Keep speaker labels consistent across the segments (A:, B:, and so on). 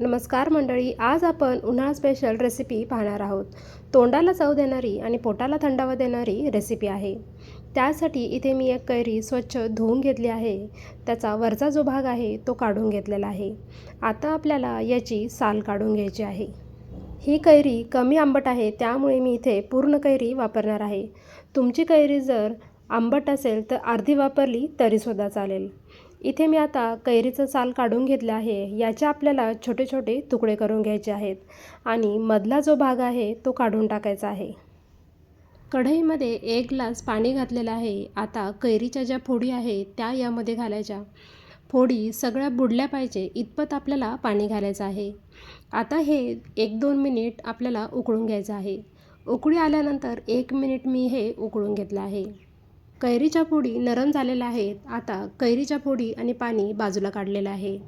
A: नमस्कार मंडळी आज आपण उन्हाळा स्पेशल रेसिपी पाहणार आहोत. तोंडाला चव देणारी आणि पोटाला थंडावा देणारी रेसिपी आहे. त्यासाठी इथे मी एक कैरी स्वच्छ धुवून घेतली आहे. त्याचा वरचा जो भाग आहे तो काढून घेतलेला आहे. आता आपल्याला याची साल काढून घ्यायची आहे. ही कैरी कमी आंबट आहे त्यामुळे मी इथे पूर्ण कैरी वापरणार आहे. तुमची कैरी जर आंबट असेल तर अर्धी वापरली तरीसुद्धा चालेल. इथे मी आता कैरीचं साल काढून घेतलं आहे. याचे आपल्याला छोटे छोटे तुकडे करून घ्यायचे आहेत. आणि मधला जो भाग आहे तो काढून टाकायचा आहे. कढईमध्ये एक ग्लास पाणी घातलेलं आहे. आता कैरीच्या ज्या फोडी आहे त्या यामध्ये घालायच्या. फोडी सगळ्या बुडल्या पाहिजे इतपत आपल्याला पाणी घालायचं आहे. आता हे एक दोन मिनिट आपल्याला उकळून घ्यायचं आहे. उकळी आल्यानंतर एक मिनिट मी हे उकळून घेतलं आहे. कैरीच्या फोडी नरम झालेल्या आहेत. आता कैरीच्या फोडी आणि पाणी बाजूला काढलेलं आहे.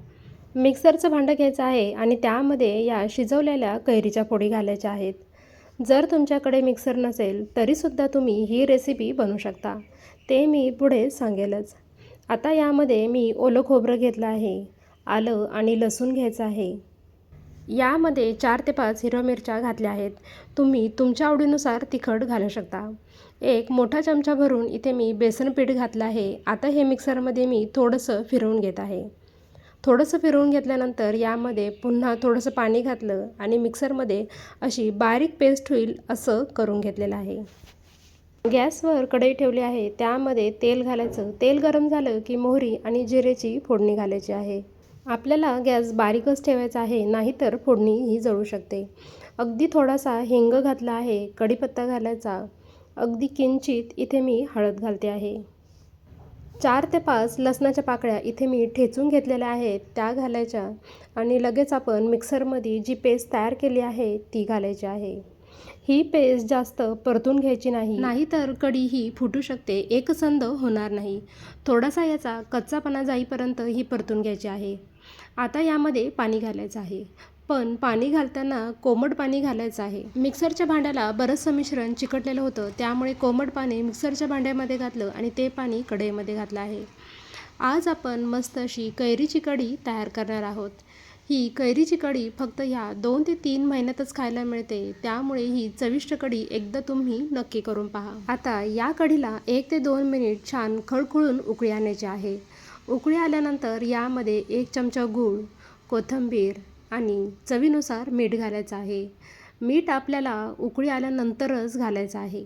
A: मिक्सरचं भांडं घ्यायचं आहे आणि त्यामध्ये या शिजवलेल्या कैरीच्या फोडी घालायच्या आहेत. जर तुमच्याकडे मिक्सर नसेल तरीसुद्धा तुम्ही ही रेसिपी बनवू शकता. ते मी पुढे सांगेलच. आता यामध्ये मी ओलं खोबरं घेतलं आहे. आलं आणि लसूण घ्यायचं आहे. यामध्ये चार ते पाच हिरव्या मिरच्या घातल्या आहेत. तुम्ही तुमच्या आवडीनुसार तिखट घालू शकता. एक मोठा चमचा भरून इथे मी बेसन पीठ घातलं आहे. आता हे मिक्सरमध्ये मी थोडंसं फिरवून घेत आहे. थोडंसं फिरवून घेतल्यानंतर यामध्ये पुन्हा थोडंसं पाणी घातलं आणि मिक्सरमध्ये अशी बारीक पेस्ट होईल असं करून घेतलेलं आहे. गॅसवर कढई ठेवली आहे. त्यामध्ये तेल घालायचं. तेल गरम झालं की मोहरी आणि जिरेची फोडणी घालायची आहे. आपल्याला गॅस बारीकच ठेवायचा आहे नाहीतर फोडणी ही जळू शकते. अगदी थोडासा हिंग घातला आहे कढीपत्ता घालायचा. अगदी किंचित इथे मी हळद घालते आहे. चार ते पाच लसणाच्या पाकळ्या इथे मी ठेचून घेतलेल्या आहेत त्या घालायच्या आणि लगेच आपण मिक्सरमध्ये जी पेस्ट तयार केली आहे ती घालायची आहे. ही पेस्ट जास्त परतून घ्यायची नाही. नाहीतर कढी ही फुटू शकते. एकसंध होणार नाही. थोडासा याचा कच्चापणा जाईपर्यंत ही परतून घ्यायची आहे. आता यामध्ये पाणी घालायचं आहे. पण पाणी घालताना कोमट पाणी घालायचं आहे. मिक्सरच्या भांड्याला बरंचसं मिश्रण चिकटलेलं होतं. त्यामुळे कोमट पाणी मिक्सरच्या भांड्यामध्ये घातलं आणि ते पाणी कढईमध्ये घातलं आहे. आज आपण मस्त अशी कैरीची कढी तयार करणार आहोत. ही कैरीची कढी फक्त ह्या दोन ते तीन महिन्यातच खायला मिळते. त्यामुळे ही चविष्ट कढी एकदा तुम्ही नक्की करून पहा. आता या कढीला एक ते दोन मिनिट छान खळखळून उकळी आणायची आहे. उकळी आल्यानंतर यामध्ये एक चमचा गूळ कोथिंबीर आणि चवीनुसार मीठ घालायचं आहे. मीठ आपल्याला उकळी आल्यानंतरच घालायचं आहे.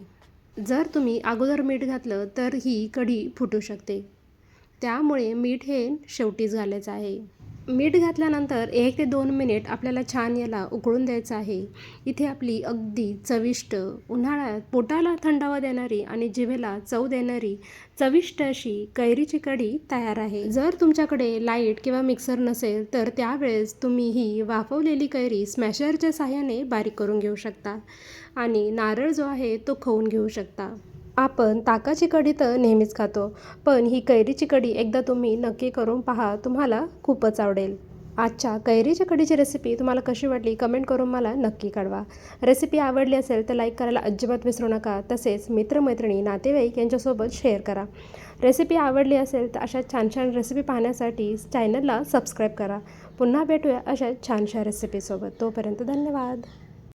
A: जर तुम्ही अगोदर मीठ घातलं तर ही कढी फुटू शकते. त्यामुळे मीठ हे शेवटीच घालायचं आहे. मीठ घातल्यानंतर एक ते दोन मिनिट आपल्याला छान याला उकळून द्यायचं आहे. इथे आपली अगदी चविष्ट उन्हाळ्यात पोटाला थंडावा देणारी आणि जिभेला चव देणारी चविष्ट अशी कैरीची कढी तयार आहे. जर तुमच्याकडे लाइट किंवा मिक्सर नसेल तर त्यावेळेस तुम्ही ही वाफवलेली कैरी स्मॅशरच्या साह्याने बारीक करून घेऊ शकता आणि नारळ जो आहे तो खवून घेऊ शकता. आपण ताकाची कढी तर नेहमीच खातो पण ही कैरीची कढी एकदा तुम्ही नक्की करून पहा तुम्हाला खूपच आवडेल. आजच्या कैरीच्या कढीची रेसिपी तुम्हाला कशी वाटली कमेंट करून मला नक्की कळवा. रेसिपी आवडली असेल तर लाईक करायला अजिबात विसरू नका. तसेच मित्रमैत्रिणी नातेवाईक यांच्यासोबत शेअर करा. रेसिपी आवडली असेल तर अशा छान छान रेसिपी पाहण्यासाठी चॅनलला सबस्क्राईब करा. पुन्हा भेटूया अशा छानशा रेसिपीसोबत तोपर्यंत धन्यवाद.